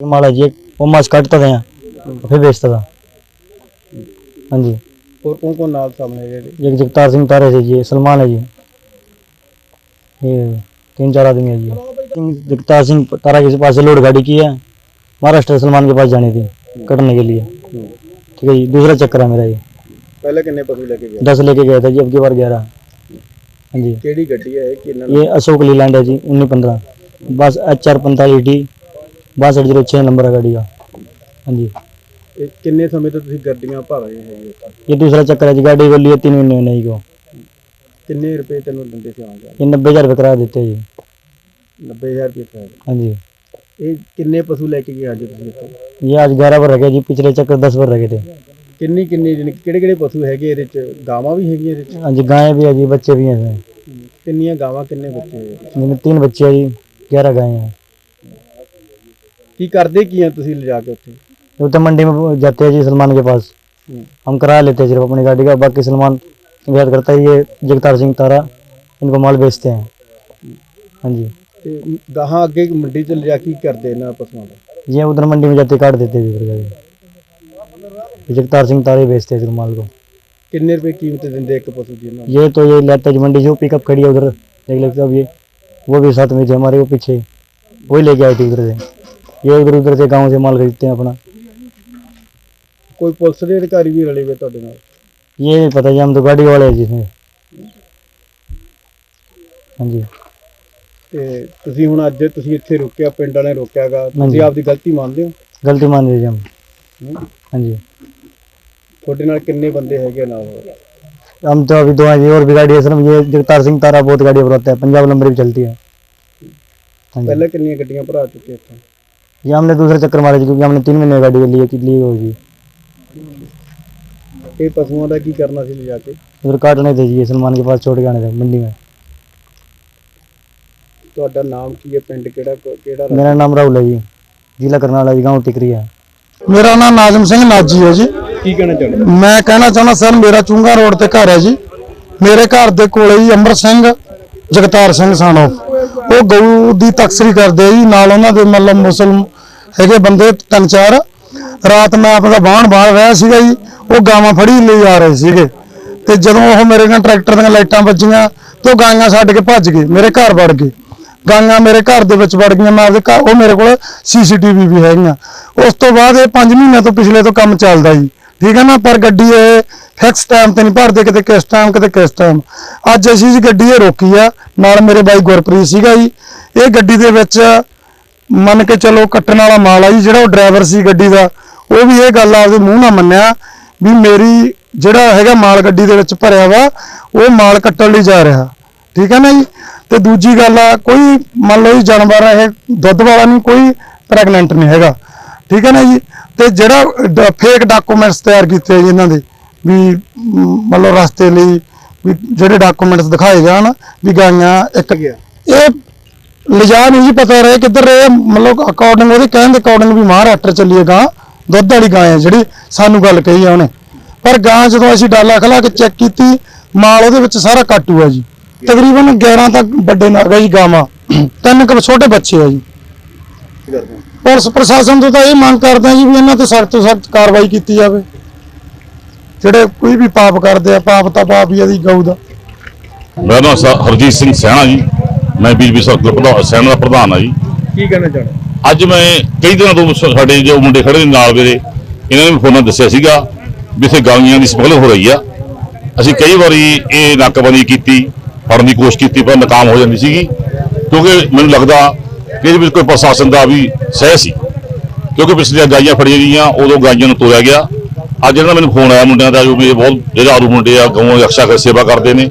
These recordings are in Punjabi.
माला जी वो मास काटता था फिर बेचता था हाँ जी और कौन कौन नाम सामने एक जगतार सिंह तारे से जी सलमान है जी ये तीन चार आदमी है जी जगतार सिंह तारा के पास से लोड गाड़ी की है महाराष्ट्र सलमान के पास जाने थे कटने के लिए ठीक है जी दूसरा चक्कर है मेरा ये पहले कितने पशु लेके गए दस लेके गया था जी अब की बार ग्यारह हाँ जी केड़ी गड्डी है ये अशोक लीलैंड है जी उन्नीस पंद्रह बस एच आर पैंतालीस डी बासठ जीरो छः नंबर है गाड़ी का हाँ जी ਇਹ ਕਿੰਨੇ ਸਮੇਂ ਤੋਂ ਤੁਸੀਂ ਗੱਡੀਆਂ ਭਰ ਰਹੇ ਹੈਗੇ ਇੱਥੇ? ये दूसरा चक्कर है जी गाड़ी को लिए तीन महीने नहीं को ਕਿੰਨੇ ਰੁਪਏ ਤੈਨੂੰ ਦਿੰਦੇ ਸੀ ਆਉਂਗਾ ये नब्बे हज़ार रुपये किराया देते हैं जी 90000 ਰੁਪਏ ਸਾਹਿਬ हाँ जी ਇਹ ਕਿੰਨੇ ਪਸ਼ੂ ਲੈ ਕੇ ਗਏ ਅੱਜ ਤੁਸੀਂ ਇੱਥੇ ये आज ग्यारह पर रह गए जी पिछले चक्कर दस पर रह गए थे ਕਿੰਨੀ ਕਿੰਨੀ ਜਾਣੀ ਕਿ ਕਿਹੜੇ ਕਿਹੜੇ ਪਸ਼ੂ ਹੈਗੇ ਇਹਦੇ ਚ ਗਾਵਾਂ ਵੀ ਹੈਗੀਆਂ ਇਹਦੇ ਚ हाँ जी गायें भी है जी बच्चे भी हैं इसमें ਕਿੰਨੀਆਂ ਗਾਵਾਂ ਕਿੰਨੇ ਬੱਚੇ ਹੈ? जिनमें तीन बच्चे हैं जी ग्यारह गायें हैं ਕੀ ਕਰਦੇ ਕੀ ਆ ਤੁਸੀਂ ਲਿਜਾ ਕੇ ਉੱਥੇ वो तो मंडी में जाते हैं जी सलमान के पास हम्म। हम किराया लेते हैं सिर्फ अपनी गाड़ी का बाकी सलमान याद करता है ये जगतार सिंह तारा इनको माल बेचते हैं हाँ जी ਤੇ ਗਾਹਾਂ ਅੱਗੇ ਮੰਡੀ ਚ ਲਿਜਾ ਕੇ ਕੀ ਕਰਦੇ ਇਹਨਾਂ ਪਸ਼ੂਆਂ ਦਾ ये उधर मंडी में जाते काट देते हैं जी फिर गाड़ी ये जगतार सिंह तारे बेचते हैं फिर माल को ਕਿੰਨੇ ਰੁਪਏ ਕੀਮਤ ਦਿੰਦੇ ਇੱਕ ਪਸ਼ੂ ਦੀ ਇਹਨਾਂ ਨੂੰ? ये तो ये लेता है जी मंडी जो पिकअप खड़ी है उधर देख लेते अब ये वो भी साथ में थे हमारे वो पीछे वही लेके आए थे उधर से ये उधर उधर से गांव से माल खरीदते हैं अपना ਕੋਈ ਪੁਲਿਸ ਦੇ ਅਧਿਕਾਰੀ ਵੀ ਰਲੇ ਹੋਏ ਤੁਹਾਡੇ ਨਾਲ ये नहीं पता जी हम तो गाड़ी वाले हैं जिसमें हाँ जी ਤੇ ਤੁਸੀਂ ਹੁਣ ਅੱਜ ਤੁਸੀਂ ਇੱਥੇ ਰੁਕਿਆ ਪਿੰਡ ਵਾਲਿਆਂ ਨੇ ਰੋਕਿਆਗਾ ਤੁਸੀਂ ਹਾਂਜੀ। ਆਪਦੀ ਗਲਤੀ ਮੰਨਦੇ ਹੋ गलती मान लीजिए हम ਹੂੰ? हाँ जी ਤੁਹਾਡੇ ਨਾਲ ਕਿੰਨੇ ਬੰਦੇ ਹੈਗੇ ਨਾਲ ਹੋਰ? हम तो अभी दो हैं जी और भी गाड़ी है सर ये जगतार सिंह तारा बहुत गाड़ी पर होता है पंजाब नंबर भी चलती है हाँ जी ਪਹਿਲਾਂ ਕਿੰਨੀਆਂ ਗੱਡੀਆਂ ਭਰਾ ਚੁੱਕੇ ਇੱਥੇ ये हमने दूसरे चक्कर मारे जी क्योंकि हमने तीन महीने गाड़ी लिए कि लिए होगी ਇਹ ਪਸ਼ੂਆਂ ਦਾ ਕੀ करना ਸੀ ਲਿਜਾ ਕੇ उधर काटने थे जी ये सलमान के पास छोड़ के आने थे मंडी में ਤੁਹਾਡਾ ਨਾਮ ਕੀ ਹੈ ਪਿੰਡ ਕਿਹੜਾ ਕਿਹੜਾ मेरा नाम राहुल है जी जिला करनाला जी गाँव टिकरी है ਮੇਰਾ ਨਾਮ ਨਾਜ਼ਮ ਸਿੰਘ ਨਾਜੀ ਹੈ ਜੀ ਕੀ ਕਹਿਣਾ ਚਾਹੁੰਦੇ ਮੈਂ ਕਹਿਣਾ ਚਾਹੁੰਦਾ ਸਰ ਮੇਰਾ ਚੁੰਗਾ ਰੋਡ ਤੇ ਘਰ ਹੈ ਜੀ ਮੇਰੇ ਘਰ ਦੇ ਕੋਲੇ ਹੀ ਅੰਮ੍ਰਿਤ ਸਿੰਘ ਜਗਤਾਰ ਸਿੰਘ ਸਾਨੋ ਉਹ ਗਊ ਦੀ ਤਕਸਰੀ ਕਰਦੇ ਆ ਜੀ, ਨਾਲ ਉਹਨਾਂ ਦੇ ਮਤਲਬ ਮੁਸਲਮ ਹੈਗੇ ਬੰਦੇ, ਤਿੰਨ ਚਾਰ। ਰਾਤ ਮੈਂ ਆਪਦਾ ਬਾਹਣ ਬਾਹਰ ਰਿਹਾ ਸੀਗਾ ਜੀ, ਉਹ ਗਾਵਾਂ ਫੜੀ ਲਈ ਆ ਰਹੇ ਸੀਗੇ। ਤੇ ਜਦੋਂ ਉਹ ਮੇਰੇ ਨਾਲ ਟਰੈਕਟਰ ਦੀਆਂ ਲਾਈਟਾਂ ਵੱਜੀਆਂ, ਤੇ ਉਹ ਗਾਈਆਂ ਛੱਡ ਕੇ ਭੱਜ ਗਏ, ਮੇਰੇ ਘਰ ਵੜ ਗਏ। ਗਾਈਆਂ ਮੇਰੇ ਘਰ ਦੇ ਵਿੱਚ ਵੜ ਗਈਆਂ, ਮੈਂ ਆਪਦੇ ਘਰ, ਉਹ ਮੇਰੇ ਕੋਲ ਸੀਸੀਟੀਵੀ ਵੀ ਹੈਗੀਆਂ। ਉਸ ਤੋਂ ਬਾਅਦ ਇਹ 5 ਮਹੀਨਿਆਂ ਤੋਂ ਪਿਛਲੇ ਤੋਂ ਕੰਮ ਚੱਲਦਾ ਜੀ। ਠੀਕ ਹੈ ਨਾ? ਪਰ ਗੱਡੀ ਇਹ ਫਿਕਸ ਟਾਈਮ ਤੇ ਨਹੀਂ ਭਰਦੇ ਕਿਤੇ, ਕਿਸ ਟਾਈਮ ਕਿਤੇ ਕਿਸ ਟਾਈਮ ਅੱਜ ਅਸੀਂ ਜੀ ਗੱਡੀ ਇਹ ਰੋਕੀ ਆ, ਨਾਲ ਮੇਰੇ ਬਾਈ ਗੁਰਪ੍ਰੀਤ ਸੀਗਾ ਜੀ। ਇਹ ਗੱਡੀ ਦੇ ਵਿੱਚ ਮੰਨ ਕੇ ਚਲੋ ਕੱਟਣ ਵਾਲਾ ਮਾਲ ਆ ਜੀ, ਜਿਹੜਾ ਉਹ ਡਰਾਈਵਰ ਸੀ ਗੱਡੀ ਦਾ। ਉਹ ਵੀ ਇਹ ਗੱਲ ਆਪਦੇ ਮੂੰਹ ਨਾਲ ਮੰਨਿਆ ਵੀ ਮੇਰੀ ਜਿਹੜਾ ਹੈਗਾ ਮਾਲ ਗੱਡੀ ਦੇ ਵਿੱਚ ਭਰਿਆ ਵਾ, ਉਹ ਮਾਲ ਕੱਟਣ ਲਈ ਜਾ ਰਿਹਾ। ਠੀਕ ਹੈ ਨਾ ਜੀ? ਤੇ ਦੂਜੀ ਗੱਲ ਆ, ਕੋਈ ਮੰਨ ਲਓ ਜੀ ਜਾਨਵਰ ਇਹ ਦੁੱਧ ਵਾਲਾ ਨਹੀਂ, ਕੋਈ ਪ੍ਰੈਗਨੈਂਟ ਨਹੀਂ ਹੈਗਾ। ਠੀਕ ਹੈ ਨਾ ਜੀ? ਤੇ ਜਿਹੜਾ ਫੇਕ ਡਾਕੂਮੈਂਟਸ ਤਿਆਰ ਕੀਤੇ ਆ ਜੀ ਇਹਨਾਂ ਦੇ ਵੀ ਮ, ਮੰਨ ਲਓ ਰਸਤੇ ਲਈ ਵੀ ਜਿਹੜੇ ਡਾਕੂਮੈਂਟਸ ਦਿਖਾਏ ਜਾਣ ਵੀ ਗਾਈਆਂ ਇੱਕ ਗਿਆ ਇਹ ਲਿਜਾ ਨਹੀਂ ਜੀ ਪਤਾ ਰਹੇ ਕਿੱਧਰ ਰਹੇ ਮਤਲਬ ਅਕੋਰਡਿੰਗ ਉਹਦੇ ਕਹਿਣ ਦੇ ਅਕੋਰਡਿੰਗ ਵੀ ਮਹਾਰਾਸ਼ਟਰ ਚੱਲੀਏ ਗਾਂ ਦੁੱਧ ਵਾਲੀ ਗਾਂ ਹੈ ਜਿਹੜੀ ਸਾਨੂੰ ਗੱਲ ਕਹੀ ਆ ਉਹਨੇ। ਪਰ ਗਾਂ ਜਦੋਂ ਅਸੀਂ ਡਾਲਾ ਖਲਾ ਕੇ ਚੈੱਕ ਕੀਤੀ ਮਾਲ ਉਹਦੇ ਵਿੱਚ ਸਾਰਾ ਕਾਟੂ ਹੈ ਜੀ। ਤਕਰੀਬਨ 11 ਤੱਕ ਵੱਡੇ ਨਾਗ ਜੀ ਗਾਵਾਂ ਤਿੰਨ ਕੁ ਛੋਟੇ ਬੱਚੇ ਆ ਜੀ? ਪੁਲਿਸ ਪ੍ਰਸ਼ਾਸਨ ਤੋਂ ਤਾਂ ਇਹ ਮੰਗ ਕਰਦੇ ਆ ਜੀ ਵੀ ਇਹਨਾਂ ਤੇ ਸਖਤ ਤੋਂ ਸਖਤ ਕਾਰਵਾਈ ਕੀਤੀ ਜਾਵੇ। ਜਿਹੜੇ ਕੋਈ ਵੀ ਪਾਪ ਕਰਦੇ ਆ ਪਾਪ ਤਾਂ ਪਾਪ ਹੀ ਆ ਦੀ ਗਊ ਦਾ। ਮੇਰਾ ਨਾਮ ਸਰ ਹਰਜੀਤ ਸਿੰਘ ਸੈਣਾ ਜੀ। ਮੈਂ ਬੀਜਪੀ ਸਰਕਲ ਪ੍ਰਧਾਨ ਦਾ ਪ੍ਰਧਾਨ ਆ ਜੀ। ਕੀ ਕਹਿਣਾ ਚਾਹੁੰਦੇ? ਅੱਜ ਮੈਂ ਕਈ ਦਿਨਾਂ ਤੋਂ ਸਾਡੇ ਜੋ ਮੁੰਡੇ ਖੜੇ ਨੇ ਨਾਲ ਮੇਰੇ ਇਹਨਾਂ ਨੇ ਵੀ ਫੋਨਾਂ ਦੱਸਿਆ ਸੀਗਾ ਵੀ ਇੱਥੇ ਗਾਈਆਂ ਦੀ ਸਮਗਲਿੰਗ ਹੋ ਰਹੀ ਆ। ਅਸੀਂ ਕਈ ਵਾਰੀ ਇਹ ਨਾਕਾਬੰਦੀ ਕੀਤੀ ਫੜਨ ਦੀ ਕੋਸ਼ਿਸ਼ ਕੀਤੀ ਪਰ ਨਾਕਾਮ ਹੋ ਜਾਂਦੀ ਸੀਗੀ। ਕਿਉਂਕਿ ਮੈਨੂੰ ਲੱਗਦਾ ਕਿ ਇਹਦੇ ਵਿੱਚ ਕੋਈ ਪ੍ਰਸ਼ਾਸਨ ਦਾ ਵੀ ਸਹਿ ਸੀ। ਕਿਉਂਕਿ ਪਿਛਲੀਆਂ ਗਾਈਆਂ ਫੜੀਆਂ ਗਈਆਂ, ਉਦੋਂ ਗਾਈਆਂ ਨੂੰ ਤੋੜਿਆ ਗਿਆ। ਅੱਜ ਜਿਹੜਾ ਮੈਨੂੰ ਫੋਨ ਆਇਆ ਮੁੰਡਿਆਂ ਦਾ ਜੋ ਵੀ ਇਹ ਬਹੁਤ ਜਿਹੜੇ ਆਰੂ ਮੁੰਡੇ ਆ, ਗਊਆਂ ਦੀ ਰਕਸ਼ਾ ਕਰ ਸੇਵਾ ਕਰਦੇ ਨੇ।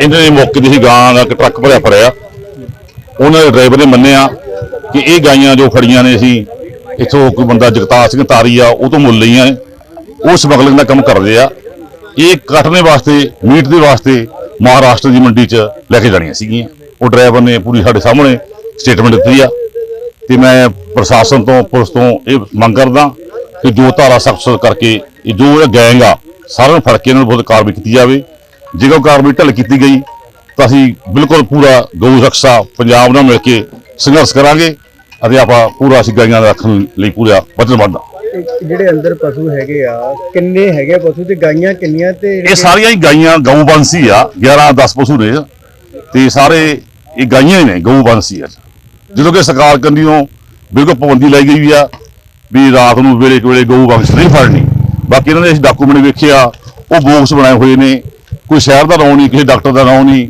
ਇਹਨਾਂ ਨੇ ਮੌਕੇ ਤੇ ਹੀ ਗਾਂ ਦਾ ਇੱਕ ਟਰੱਕ ਭਰਿਆ ਫੜਿਆ। ਉਹਨਾਂ ਦੇ ਡਰਾਈਵਰ ਨੇ ਮੰਨਿਆ ਕਿ ਇਹ ਗਾਈਆਂ ਜੋ ਫੜੀਆਂ ਨੇ ਅਸੀਂ, ਇੱਥੋਂ ਕੋਈ ਬੰਦਾ ਜਗਤਾਰ ਸਿੰਘ ਤਾਰੀ ਆ, ਉਹ ਤੋਂ ਮੁੱਲ ਲਈਆਂ ਨੇ। ਉਹ ਸਮਗਲਿੰਗ ਦਾ ਕੰਮ ਕਰਦੇ ਆ। ਇਹ ਕੱਟਣੇ ਵਾਸਤੇ, ਮੀਟ ਦੇ ਵਾਸਤੇ ਮਹਾਰਾਸ਼ਟਰ ਦੀ ਮੰਡੀ 'ਚ ਲੈ ਕੇ ਜਾਣੀਆਂ ਸੀਗੀਆਂ। ਉਹ ਡਰਾਈਵਰ ਨੇ ਪੂਰੀ ਸਾਡੇ ਸਾਹਮਣੇ ਸਟੇਟਮੈਂਟ ਦਿੱਤੀ ਆ ਤੇ ਮੈਂ ਪ੍ਰਸ਼ਾਸਨ ਤੋਂ ਪੁਲਿਸ ਤੋਂ ਇਹ ਮੰਗ ਕਰਦਾ ਕਿ ਜੋ ਧਾਰਾ ਸਖਤ ਕਰਕੇ ਇਹ ਜੋ ਗੈਂਗ ਆ ਸਾਰਿਆਂ ਨੂੰ ਫੜ ਕੇ ਇਹਨਾਂ ਨੂੰ ਬਹੁਤ ਕਾਰਵਾਈ ਕੀਤੀ ਜਾਵੇ। ਜੇਕਰ ਕਾਰਵਾਈ ਢਿੱਲ ਕੀਤੀ ਗਈ ਤਾਂ ਅਸੀਂ ਬਿਲਕੁਲ ਪੂਰਾ ਗਊ ਰਕਸ਼ਾ ਪੰਜਾਬ ਨਾਲ ਮਿਲ ਕੇ ਸੰਘਰਸ਼ ਕਰਾਂਗੇ ਅਤੇ ਆਪਾਂ ਪੂਰਾ ਅਸੀਂ ਗਾਈਆਂ ਦਾ ਰੱਖਣ ਲਈ ਪੂਰਾ ਵਚਨਬੱਧ ਜਿਹੜੇ ਅੰਦਰ ਪਸ਼ੂ ਹੈਗੇ ਆ ਕਿੰਨੇ ਹੈਗੇ ਪਸ਼ੂ ਤੇ ਗਾਈਆਂ ਕਿੰਨੀਆਂ ਤੇ ਇਹ ਸਾਰੀਆਂ ਹੀ ਗਾਈਆਂ ਗਊ ਬੰਸੀ ਆ 11 10 ਪਸ਼ੂ ਨੇ। ਤੇ ਸਾਰੇ ਇਹ ਗਾਈਆਂ ਹੀ ਨੇ ਗਊ ਬੰਸੀ ਆ। ਜਦੋਂ ਕਿ ਸਰਕਾਰ ਕੰਡੀਓਂ ਬਿਲਕੁਲ ਪਾਬੰਦੀ ਲਾਈ ਗਈ ਆ ਵੀ ਰਾਤ ਨੂੰ ਵੇਲੇ ਕੋਲੇ ਗਊ ਬੰਸ ਨਹੀਂ ਫੜਨੀ। ਬਾਕੀ ਇਹਨਾਂ ਦੇ ਅਸੀਂ ਡਾਕੂਮੈਂਟ ਵੇਖਿਆ, ਉਹ ਬੋਕਸ ਬਣਾਏ ਹੋਏ ਨੇ। ਕੋਈ ਸ਼ਹਿਰ ਦਾ ਨਾਂ ਨਹੀਂ, ਕਿਸੇ ਡਾਕਟਰ ਦਾ ਨਾਂ ਨਹੀਂ।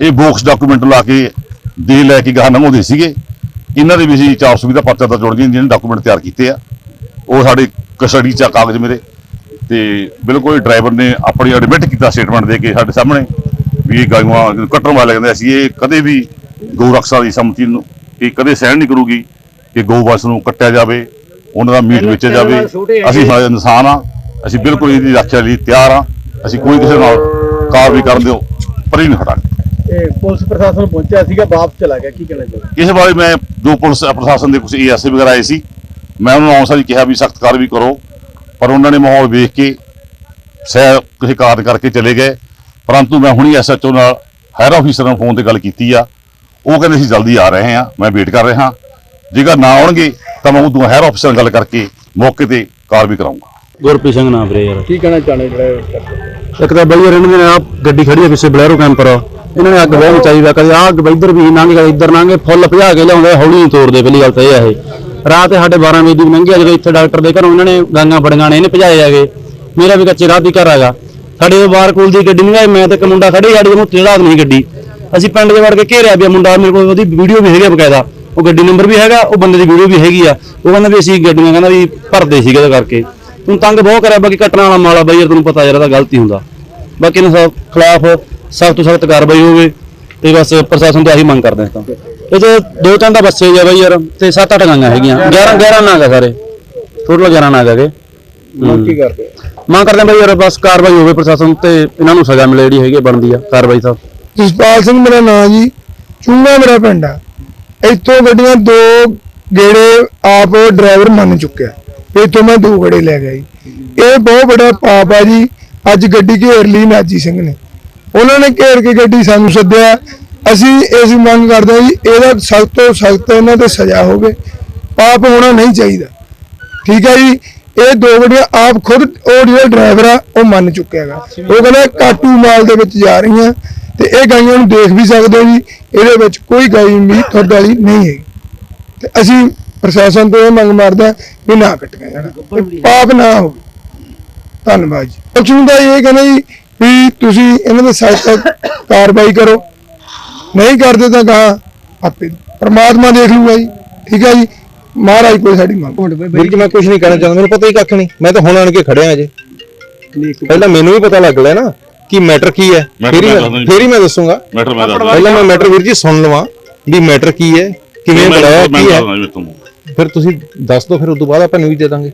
ਇਹ ਬੋਕਸ ਡਾਕੂਮੈਂਟ ਲਾ ਕੇ ਦੇ ਲੈ ਕੇ ਗਾਹ ਲੰਘਾਉਂਦੇ ਸੀਗੇ। ਇਹਨਾਂ ਦੇ ਵੀ ਅਸੀਂ 400 ਦਾ ਪਰਚਾ ਦਰਜ ਹੋਣ ਗਏ ਜਿਹਨੇ ਡਾਕੂਮੈਂਟ ਤਿਆਰ ਕੀਤੇ ਆ। ਉਹ ਸਾਡੇ ਕਸਟਡੀ ਚ ਆ ਕਾਗਜ਼ ਮੇਰੇ। ਤੇ ਬਿਲਕੁਲ ਡਰਾਈਵਰ ਨੇ ਆਪਣੀ ਐਡਮਿਟ ਕੀਤਾ ਸਟੇਟਮੈਂਟ ਦੇ ਕੇ ਸਾਡੇ ਸਾਹਮਣੇ ਵੀ ਇਹ ਗਾਈਆਂ ਕੱਟਣ ਵਾਲੇ ਕਹਿੰਦੇ ਅਸੀਂ ਇਹ ਕਦੇ ਵੀ ਗਊ ਰਕਸ਼ਾ ਦੀ ਸੰਮਤੀ ਨੂੰ ਇਹ ਕਦੇ ਸਹਿਣ ਨਹੀਂ ਕਰੂਗੀ ਕਿ ਗਊ ਵੰਸ਼ ਨੂੰ ਕੱਟਿਆ ਜਾਵੇ ਉਹਨਾਂ ਦਾ ਮੀਟ ਵੇਚਿਆ ਜਾਵੇ। ਅਸੀਂ ਇਨਸਾਨ ਆ ਅਸੀਂ ਬਿਲਕੁਲ ਇਹਦੀ ਰੱਖਿਆ ਲਈ ਤਿਆਰ ਆ ਅਸੀਂ ਕੋਈ ਕਿਸੇ ਨਾਲ ਕਾਰਵਾਈ ਕਰਨ ਦਿਓ ਪਰ ਹੀ ਨਹੀਂ ਹਟਾਂਗੇ। ਇਹ ਪੁਲਿਸ ਪ੍ਰਸ਼ਾਸਨ ਪਹੁੰਚਿਆ ਸੀਗਾ ਵਾਪਸ ਚਲਾ ਗਿਆ ਕੀ ਕਹਿਣਾ ਚਾਹੁੰਦੇ ਇਸ ਬਾਰੇ ਮੈਂ ਜੋ ਪੁਲਿਸ ਪ੍ਰਸ਼ਾਸਨ ਦੇ ਕੁਝ ਏਐਸਏ ਵਗੈਰਾ ਆਏ ਸੀ ਮੈਂ ਉਹਨਾਂ ਨੂੰ ਆਨਸਰ ਕਿਹਾ ਵੀ ਸਖਤ ਕਾਰਵਾਈ ਕਰੋ ਪਰ ਉਹਨਾਂ ਨੇ ਮਾਹੌਲ ਵੇਖ ਕੇ ਸਹਿ ਕਿਸੇ ਕਾਰਨ ਕਰਕੇ ਚਲੇ ਗਏ। ਪਰੰਤੂ ਮੈਂ ਹੁਣੀ ਐਸਐਚਓ ਨਾਲ ਹਾਇਰ ਆਫੀਸਰ ਨਾਲ ਫੋਨ ਤੇ ਗੱਲ ਕੀਤੀ ਆ ਉਹ ਕਹਿੰਦੇ ਸੀ ਜਲਦੀ ਆ ਰਹੇ ਹਾਂ ਮੈਂ ਵੇਟ ਕਰ ਰਿਹਾ। ਜੇਕਰ ਨਾ ਆਉਣਗੇ ਤਾਂ ਮੈਂ ਉਦੋਂ ਹਾਇਰ ਆਫੀਸਰ ਨਾਲ ਗੱਲ ਕਰਕੇ ਮੌਕੇ ਤੇ ਕਾਰਵਾਈ ਕਰਾਉਂਗਾ ਗੁਰਪ੍ਰੀਤ ਸਿੰਘ ਨਾਮ ਵੀਰੇ ਯਾਰ। ਕੀ ਕਹਿਣਾ ਚਾਹੁੰਦੇ ਜਿਹੜਾ? ਇੱਕ ਤਾਂ ਬਈ ਯਾਰ ਇਹਨਾਂ ਨੇ ਆਹ ਗੱਡੀ ਖੜੀ ਹੈ ਪਿੱਛੇ ਬਲੈਰੋ ਕੈਂਪਰ ਇਹਨਾਂ ਨੇ ਅੱਗ ਬਹੁਤ ਮਚਾਈ ਵਾ ਕਦੇ ਆਹ ਅੱਗ ਬਈ ਇੱਧਰ ਵੀ ਲੰਘ ਕਦੇ ਇੱਧਰ ਲੰਘੇ ਫੁੱਲ ਭਜਾ ਕੇ ਲਿਆਉਂਦੇ ਹੌਲੀ ਨਹੀਂ ਤੋੜਦੇ ਪਹਿਲੀ ਗੱਲ ਤਾਂ ਇਹ ਆ ਇਹ। ਰਾਤ ਸਾਡੇ 12 ਵਜੇ ਦੀ ਲੰਘਿਆ ਜਦੋਂ ਇੱਥੇ ਡਾਕਟਰ ਦੇ ਘਰੋਂ ਇਹਨਾਂ ਨੇ ਗਾਂਗਾ ਫੜੀਆਂ ਨੇ ਇਹਨੇ ਭਜਾਏ ਆਗੇ ਮੇਰਾ ਵੀ ਕੱਚੇ ਰਾਤ ਦੀ ਘਰ ਹੈਗਾ। ਸਾਡੇ ਬਾਹਰ ਕੋਲ ਦੀ ਗੱਡੀ ਨਹੀਂ ਮੈਂ ਤੇ ਇੱਕ ਮੁੰਡਾ ਖੜੇ ਸਾਡੇ ਨੂੰ ਤੇੜਾ ਨਹੀਂ ਗੱਡੀ। ਅਸੀਂ ਪਿੰਡ ਦੇ ਵੜ ਕੇ ਘੇਰਿਆ ਵੀ ਆ ਮੁੰਡਾ ਮੇਰੇ ਕੋਲ ਉਹਦੀ ਵੀਡੀਓ ਵੀ ਹੈਗੀ ਆ ਬਕਾਇਦਾ। ਉਹ ਗੱਡੀ ਨੰਬਰ ਵੀ ਹੈਗਾ ਉਹ ਬੰਦੇ ਦੀ ਵੀਡੀਓ ਵੀ ਹੈਗੀ ਆ। ਉਹ ਕਹਿੰਦਾ ਵੀ ਅਸੀਂ ਗੱਡੀਆਂ ਕਹਿੰਦਾ ਵੀ ਭਰਦੇ ਸੀਗੇ ਉਹਦੇ ਕਰਕੇ। ਤੂੰ ਤੰਗ ਬਹੁਤ ਕਰਿਆ ਬਾਕੀ ਕੱਟਣ ਵਾਲਾ ਮਾਲਾ ਬਾਈ ਯਾਰ ਤੈਨੂੰ ਪਤਾ ਯਾਰ ਇਹਦਾ ਗਲਤੀ ਹੁੰਦਾ। ਬਾਕੀ ਇਹਨਾਂ ਸਭ ਖਿਲਾਫ ਸਖਤ ਤੋਂ ਸਖਤ ਕਾਰਵਾਈ ਹੋਵੇ ਤੇ ਬਸ ਪ੍ਰਸ਼ਾਸਨ ਤੋਂ ਆਹੀ ਮੰਗ ਕਰਦੇ ਹਾਂ ਇਹ ਤੇ ਦੋ ਤਿੰਨ ਤਾਂ ਬੱਸੇ ਜਾ ਬਾਈ ਯਾਰ ਤੇ ਸੱਤ ਅੱਠ ਗਾਂਆਂ ਹੈਗੀਆਂ। 11 11 ਨਾਗ ਆ ਸਾਰੇ। ਟੋਟਲ 11 ਨਾਗ ਹੈਗੇ। ਮੰਗ ਕੀ ਕਰਦੇ? ਮੰਗ ਕਰਦੇ ਹਾਂ ਬਾਈ ਯਾਰ ਬਸ ਕਾਰਵਾਈ ਹੋਵੇ ਪ੍ਰਸ਼ਾਸਨ ਤੇ ਇਹਨਾਂ ਨੂੰ ਸਜ਼ਾ ਮਿਲੇ ਜਿਹੜੀ ਹੈਗੀ ਬਣਦੀ ਆ ਕਾਰਵਾਈ ਤਾਂ। ਜਸਪਾਲ ਸਿੰਘ ਮੇਰਾ ਨਾਮ ਜੀ ਚੂੰਗਾ ਮੇਰਾ ਪਿੰਡ ਆ। ਇੱਥੋਂ ਗੱਡੀਆਂ ਦੋ ਗੇੜੇ ਆਪ ਡਰਾਈਵਰ ਮੰਨ ਚੁੱਕਿਆ। ਇੱਥੋਂ ਮੈਂ ਦੋ ਗੇੜੇ ਲੈ ਗਿਆ ਜੀ। ਇਹ ਬਹੁਤ ਵੱਡਾ ਪਾਪ ਆ ਜੀ। ਅੱਜ ਗੱਡੀ ਘੇਰ ਲਈ ਨਾਜੀ ਸਿੰਘ ਨੇ। ਉਹਨਾਂ ਨੇ ਘੇਰ ਕੇ ਗੱਡੀ ਸਾਨੂੰ ਸੱਦਿਆ। ਅਸੀਂ ਇਸ ਮੰਗ ਕਰਦੇ ਹਾਂ ਜੀ, ਇਹਦਾ ਸਖਤ ਤੋਂ ਸਖਤ ਇਹਨਾਂ ਤੇ ਸਜ਼ਾ ਹੋਵੇ। ਪਾਪ ਹੋਣਾ ਨਹੀਂ ਚਾਹੀਦਾ। ਠੀਕ ਹੈ ਜੀ? ਇਹ ਦੋ ਗੱਡੀਆਂ ਆਪ ਖੁਦ ਉਹ ਜਿਹੜਾ ਡਰਾਈਵਰ ਆ, ਉਹ ਮੰਨ ਚੁੱਕਿਆ ਹੈਗਾ। ਉਹ ਕਹਿੰਦਾ ਕਾਟੂ ਮਾਲ ਦੇ ਵਿੱਚ ਜਾ ਰਹੀਆਂ। ਤੇ ਇਹ ਗਾਈਆਂ ਨੂੰ ਦੇਖ ਵੀ ਸਕਦੇ ਹੋ ਜੀ ਇਹਦੇ ਵਿੱਚ ਕੋਈ ਗਾਈ ਵੀ ਤੁਹਾਡੇ ਵਾਲੀ ਨਹੀਂ ਹੈਗੀ। ਤੇ ਅਸੀਂ ਪ੍ਰਸ਼ਾਸਨ ਤੋਂ ਇਹ ਮੰਗ ਮਾਰਦੇ ਹਾਂ ਵੀ ਨਾ ਕੱਟਿਆ ਜਾਣਾ ਪਾਪ ਨਾ ਹੋਵੇ। ਧੰਨਵਾਦ ਜੀ। ਪਛੂ ਦਾ ਇਹ ਕਹਿੰਦਾ ਜੀ ਵੀ ਤੁਸੀਂ ਇਹਨਾਂ ਦੇ ਸਖਤ ਕਾਰਵਾਈ ਕਰੋ। ਨਹੀਂ ਕਰਦੇ ਤਾਂ ਕਹਾ ਆਪੇ ਪ੍ਰਮਾਤਮਾ ਦੇਖ ਲੂਗਾ ਜੀ। ਠੀਕ ਹੈ ਜੀ? ਮਹਾਰਾਜ ਕੋਈ ਸਾਡੀ ਮੰਗ ਵੀਰ ਜੀ ਮੈਂ ਕੁਝ ਨਹੀਂ ਕਹਿਣਾ ਚਾਹੁੰਦਾ ਮੈਨੂੰ ਪਤਾ ਹੀ ਕੱਖ ਨਹੀਂ। ਮੈਂ ਤਾਂ ਹੁਣ ਆਣ ਕੇ ਖੜਿਆ ਅਜੇ ਪਹਿਲਾਂ ਮੈਨੂੰ ਵੀ ਪਤਾ ਲੱਗ ਲਿਆ ਨਾ। ਕਿ ਮੈਟਰ ਕੀ ਹੈ? Matter ਫੇਰ ਹੀ ਮੈਂ ਮੈਂ ਦੱਸਦਾ ਜੀ। ਫੇਰ ਹੀ ਮੈਂ ਦੱਸੂਗਾ। ਮੈਟਰ ਮੈਂ ਦੱਸਦਾ। ਪਹਿਲਾਂ ਮੈਂ ਮੈਟਰ ਵੀਰ ਜੀ ਸੁਣ ਲਵਾਂ ਵੀ ਮੈਟਰ ਕੀ ਹੈ ਕਿਵੇਂ ਮੈਂ ਬਣਾਇਆ ਮੈਂ ਕੀ ਹੈ। ਦੱਸਦਾ ਜੀ ਤੁਹਾਨੂੰ। ਫਿਰ ਤੁਸੀਂ ਦੱਸ ਦਿਓ ਫਿਰ ਉਸ ਤੋਂ ਬਾਅਦ ਆਪਾਂ ਨਿਊਜ਼ ਦੇ ਦਾਂਗੇ।